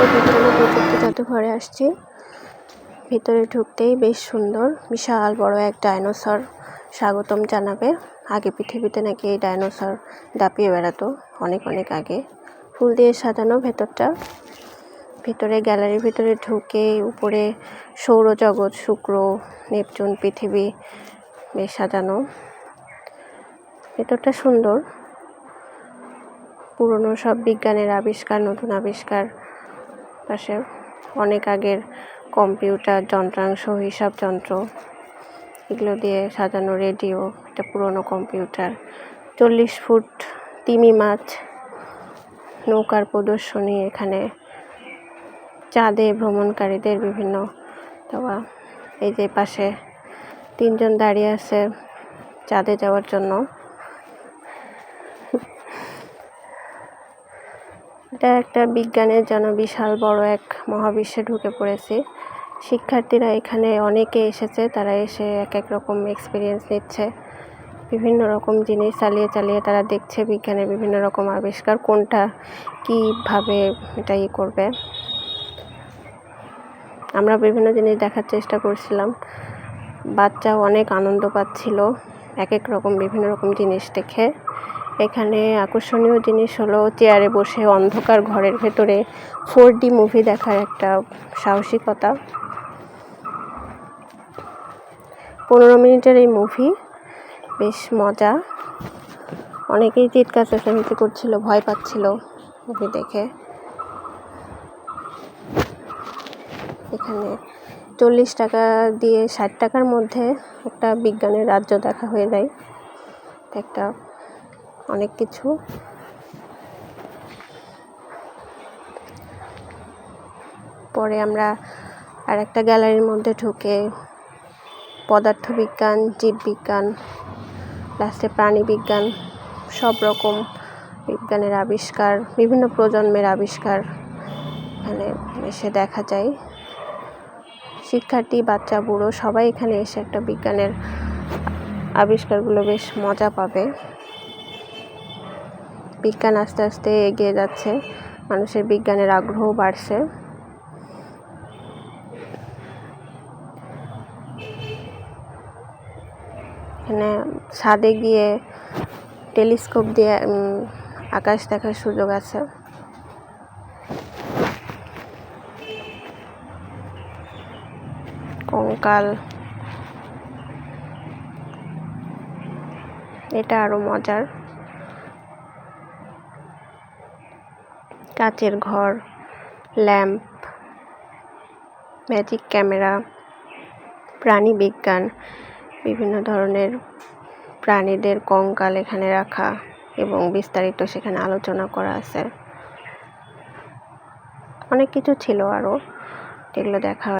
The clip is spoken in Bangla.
বিজ্ঞান ও প্রযুক্তি জাদুঘরে আসছি। ভিতরে ঢুকতেই বেশ সুন্দর, বিশাল বড় এক ডাইনোসর স্বাগতম জানাবে। আগে পৃথিবীতে নাকি এই ডাইনোসর দাপিয়ে বেড়াতো, অনেক অনেক আগে। ফুল দিয়ে সাজানো ভেতরটা। ভিতরে গ্যালারির ভিতরে ঢুকে উপরে সৌরজগৎ, শুক্র, নেপচুন, পৃথিবী বেশ সাজানো। ভেতরটা সুন্দর। পুরনো সব বিজ্ঞানের আবিষ্কার, নতুন আবিষ্কার পাশে অনেক আগের কম্পিউটার যন্ত্রাংশ, হিসাব যন্ত্র, এগুলো দিয়ে সাজানো রেডিও, একটা পুরনো কম্পিউটার, চল্লিশ ফুট তিমি মাছ, নৌকার প্রদর্শনী, এখানে চাঁদে ভ্রমণকারীদের বিভিন্ন দেওয়া। এই যে পাশে তিনজন দাঁড়িয়ে আছে চাঁদে যাওয়ার জন্য। এটা একটা বিজ্ঞানের যেন বিশাল বড় এক মহাবিশ্বে ঢুকে পড়েছি। শিক্ষার্থীরা এখানে অনেকে এসেছে, তারা এসে এক এক রকম এক্সপিরিয়েন্স নিচ্ছে। বিভিন্ন রকম জিনিস চালিয়ে চালিয়ে তারা দেখছে বিজ্ঞানের বিভিন্ন রকম আবিষ্কার, কোনটা কীভাবে এটা ই করবে। আমরা বিভিন্ন জিনিস দেখার চেষ্টা করছিলাম। বাচ্চাও অনেক আনন্দ পাচ্ছিল, এক এক রকম বিভিন্ন রকম জিনিস দেখে। এখানে আকর্ষণীয় জিনিস হলো চেয়ারে বসে অন্ধকার ঘরের ভেতরে ফোর ডি মুভি দেখার একটা সাহসিকতা। পনেরো মিনিটের এই মুভি বেশ মজা। অনেকেই চিৎকার চেঁচামেচি করছিল, ভয় পাচ্ছিল মুভি দেখে। এখানে চল্লিশ টাকা দিয়ে ষাট টাকার মধ্যে একটা বিজ্ঞানের রাজ্য দেখা হয়ে যায়। একটা অনেক কিছু। পরে আমরা আর একটা গ্যালারির মধ্যে ঢুকে পদার্থবিজ্ঞান, জীববিজ্ঞান, লাস্টে প্রাণীবিজ্ঞান, সব রকম বিজ্ঞানের আবিষ্কার, বিভিন্ন প্রজন্মের আবিষ্কার এখানে এসে দেখা যায়। শিক্ষার্থী, বাচ্চা, বুড়ো সবাই এখানে এসে একটা বিজ্ঞানের আবিষ্কারগুলো বেশ মজা পাবে। বিজ্ঞান আস্তে আস্তে এগিয়ে যাচ্ছে, মানুষের বিজ্ঞানের আগ্রহ বাড়ছে। এখানে ছাদে গিয়ে টেলিস্কোপ দিয়ে আকাশ দেখার সুযোগ আছে। কঙ্কাল। এটা আরও মজার। কাচের ঘর, ল্যাম্প, ম্যাজিক ক্যামেরা, প্রাণী বিজ্ঞান, বিভিন্ন ধরনের প্রাণীদের কঙ্কাল এখানে রাখা এবং বিস্তারিত সেখানে আলোচনা করা আছে। অনেক কিছু ছিল আরও, যেগুলো দেখা